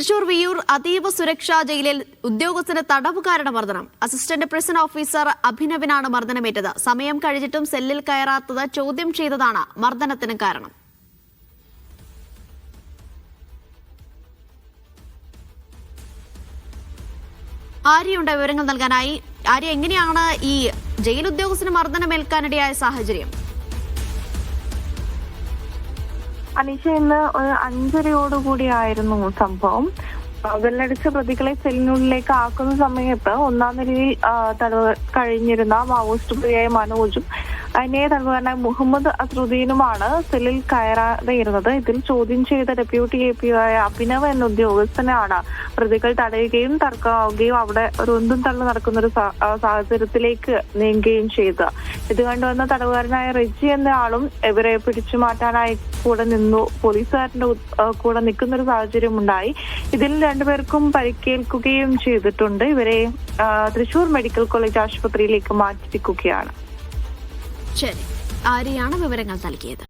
തൃശൂർ വിയൂർ അതീവ സുരക്ഷാ ജയിലിൽ ഉദ്യോഗസ്ഥന് തടവുകാരുടെ മർദ്ദനം. അസിസ്റ്റന്റ് പ്രിസൺ ഓഫീസർ അഭിനവിനാണ് മർദ്ദനമേറ്റത്. സമയം കഴിഞ്ഞിട്ടും സെല്ലിൽ കയറാത്തത് ചോദ്യം ചെയ്തതാണ് മർദ്ദനത്തിന് കാരണം. ആര്യയുണ്ട് വിവരങ്ങൾ നൽകാനായി. ആര്യ എങ്ങനെയാണ് ഈ ജയിൽ ഉദ്യോഗസ്ഥന് മർദ്ദനമേൽക്കാനിടയായ സാഹചര്യം? അനീഷ ഇന്ന് ഒരു അഞ്ചരയോടുകൂടിയായിരുന്നു സംഭവം. വെള്ളടിച്ച പ്രതികളെ സെല്ലിനുള്ളിലേക്ക് ആക്കുന്ന സമയത്ത് ഒന്നാം തടവ് കഴിഞ്ഞിരുന്ന മാവോയിസ്റ്റ് പ്രതിയായ മനോജും അന്യ തന്നെ മുഹമ്മദ് അസറുദ്ദീനുമാണ് സെല്ലിൽ കയറാതെ ഇരുന്നത് ഇതിൽ ചോദ്യം ചെയ്ത ഡെപ്യൂട്ടി എ പി ആയ അഭിനവ് എന്ന ഉദ്യോഗസ്ഥനാണ് പ്രതികൾ തടയുകയും തർക്കമാവുകയും അവിടെ ഒരു ഒന്നും തള്ളു നടക്കുന്ന ഒരു സാഹചര്യത്തിലേക്ക് നീങ്ങുകയും ചെയ്തത് ഇത് കണ്ടുവന്ന തടവുകാരനായ റെജി എന്ന ആളും ഇവരെ പിടിച്ചു മാറ്റാനായി കൂടെ നിന്നു. പോലീസുകാരന്റെ കൂടെ നിൽക്കുന്ന ഒരു സാഹചര്യം ഉണ്ടായി ഇതിൽ രണ്ടുപേർക്കും പരിക്കേൽക്കുകയും ചെയ്തിട്ടുണ്ട്. ഇവരെ തൃശൂർ മെഡിക്കൽ കോളേജ് ആശുപത്രിയിലേക്ക് മാറ്റിയിരിക്കുകയാണ് ശരി. ആര്യാണ് വിവരങ്ങൾ നൽകിയത്?